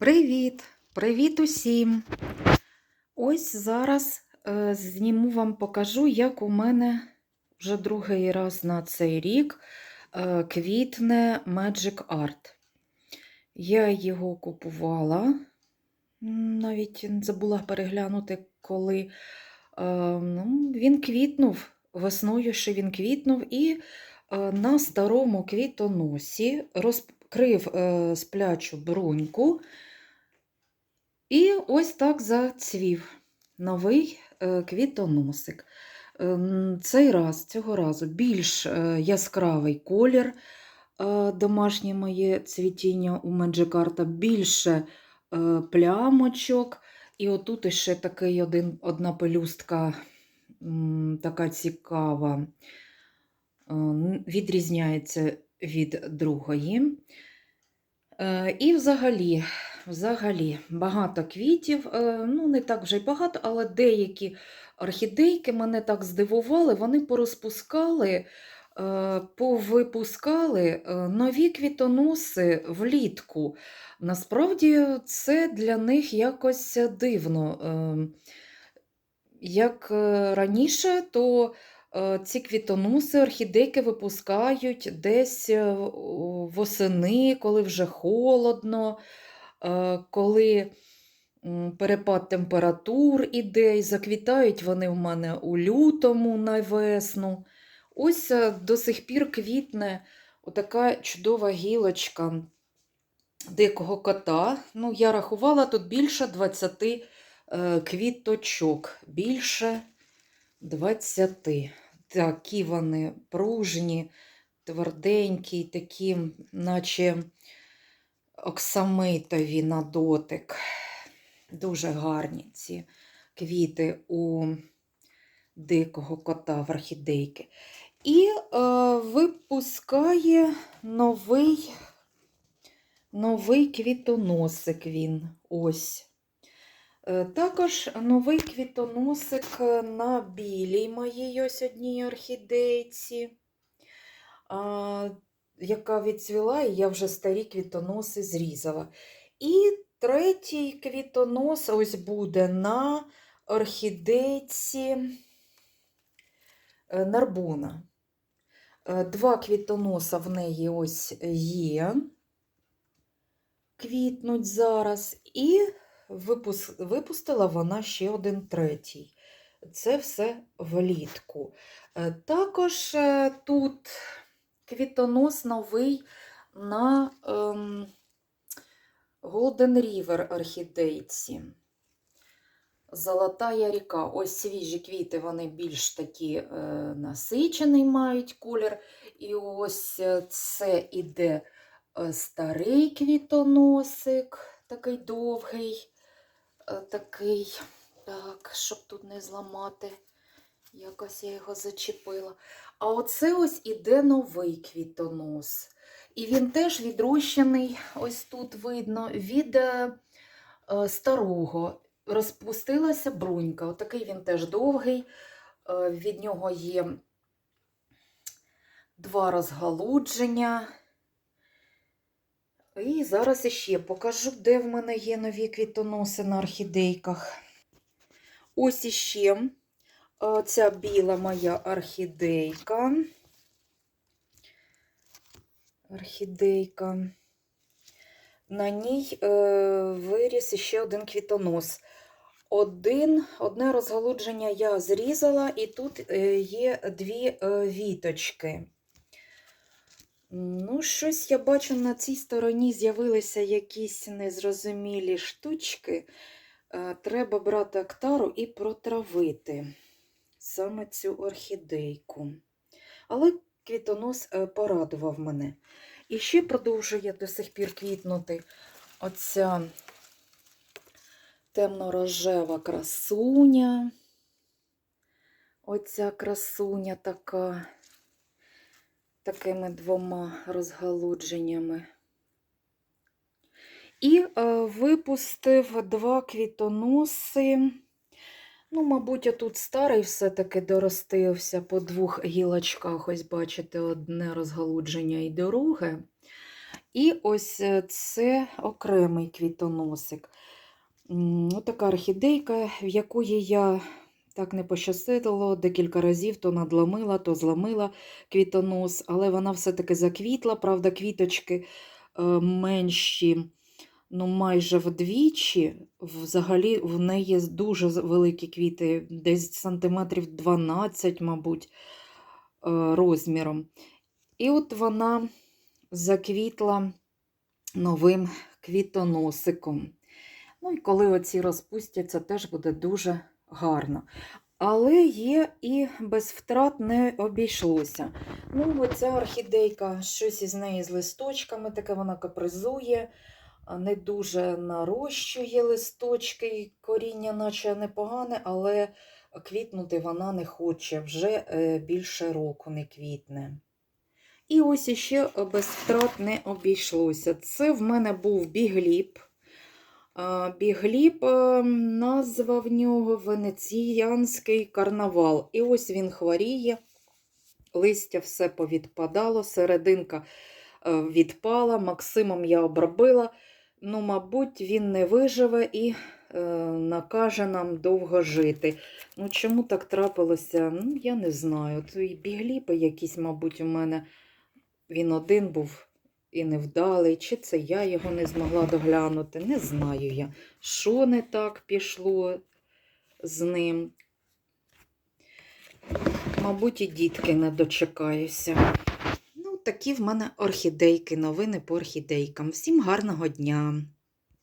Привіт! Привіт усім! Ось зараз е, зніму вам покажу, як у мене вже другий раз на цей рік е, квітне Magic Art. Я його купувала, навіть забула переглянути, коли е, ну, він квітнув, весною ще він квітнув, і е, на старому квітоносі розкрив е, сплячу бруньку. І ось так зацвів новий е, квітоносик. Ем, Цей раз, цього разу більш е, яскравий колір е, домашнє моє цвітіння у Меджикарта, більше е, плямочок. І отут іще такий один, одна пелюстка така цікава, е, відрізняється від другої. Е, І взагалі, взагалі багато квітів, е, ну не так вже й багато, але деякі орхідейки мене так здивували, вони порозпускали, е, повипускали нові квітоноси влітку. Насправді це для них якось дивно. Е, Як раніше, то ці квітоноси, орхідейки випускають десь е, восени, коли вже холодно, е, коли перепад температур іде, і заквітають вони в мене у лютому на весну. Ось е, до сих пір квітне отака чудова гілочка дикого кота. Ну, я рахувала тут більше 20 е, квіточок. Більше 20. Такі вони пружні, тверденькі, такі, наче оксамитові на дотик. Дуже гарні ці квіти у дикого кота в орхідейки. І е, випускає новий, новий квітоносик він. Ось. Е, Також новий квітоносик на білій моїй ось одній орхідейці, яка відцвіла, і я вже старі квітоноси зрізала. І третій квітонос ось буде на орхідейці е, Нарбона. Е, Два квітоноса в неї ось є, квітнуть зараз. І. випустила вона ще один третій. Це все влітку. Е, Також е, тут квітонос новий на ем, Golden River орхідейці. Золотая ріка. Ось свіжі квіти, вони більш такі е, насичений мають колір. І ось е, це іде старий квітоносик, такий довгий, такий, так, щоб тут не зламати. Якось я його зачепила. А оце ось іде новий квітонос. І він теж відрощений, ось тут видно, від е, е, старого. Розпустилася брунька. Отакий він теж довгий. Е, від нього є два розгалудження. І зараз іще покажу, де в мене є нові квітоноси на орхідейках. Ось іще е, ця біла моя орхідейка. Орхідейка. На ній е, виріс ще один квітонос. Один, одне розгалудження я зрізала, і тут е, є дві е, віточки. Ну, щось я бачу, на цій стороні з'явилися якісь незрозумілі штучки. Е, Треба брати актару і протравити саме цю орхідейку. Але квітонос е, порадував мене. І ще продовжує до сих пір квітнути оця темно-рожева красуня. Оця красуня така, такими двома розгалудженнями. І е, випустив два квітоноси. Ну, мабуть, я тут старий все-таки доростився по двох гілочках. Ось, бачите, одне розгалудження і друге. І ось е, це окремий квітоносик. М, Отака орхідейка, в якої я так не пощастило, декілька разів то надломила, то зламила квітонос, але вона все-таки заквітла. Правда, квіточки е, менші, ну майже вдвічі. Взагалі в неї дуже великі квіти, десь сантиметрів 12, мабуть, е, розміром. І от вона заквітла новим квітоносиком. Ну і коли оці розпустяться, теж буде дуже гарно. Але є і без втрат не обійшлося. Ну, оця орхідейка, щось із неї з листочками, таке вона капризує, не дуже нарощує листочки, коріння, наче непогане, але квітнути вона не хоче, вже е, більше року не квітне. І ось іще без втрат не обійшлося. Це в мене був бігліп. А, Бігліп, е, назва в нього Венеціянський карнавал. І ось він хворіє, листя все повідпадало, серединка е, відпала, Максимом я обробила. Ну, мабуть, він не виживе і е, накаже нам довго жити. Ну, чому так трапилося? Ну, я не знаю. То і бігліпи якісь, мабуть, у мене він один був і невдалий, чи це я його не змогла доглянути. Не знаю я, що не так пішло з ним. Мабуть, і дітки не дочекаюся. Ну, такі в мене орхідейки, новини по орхідейкам. Всім гарного дня!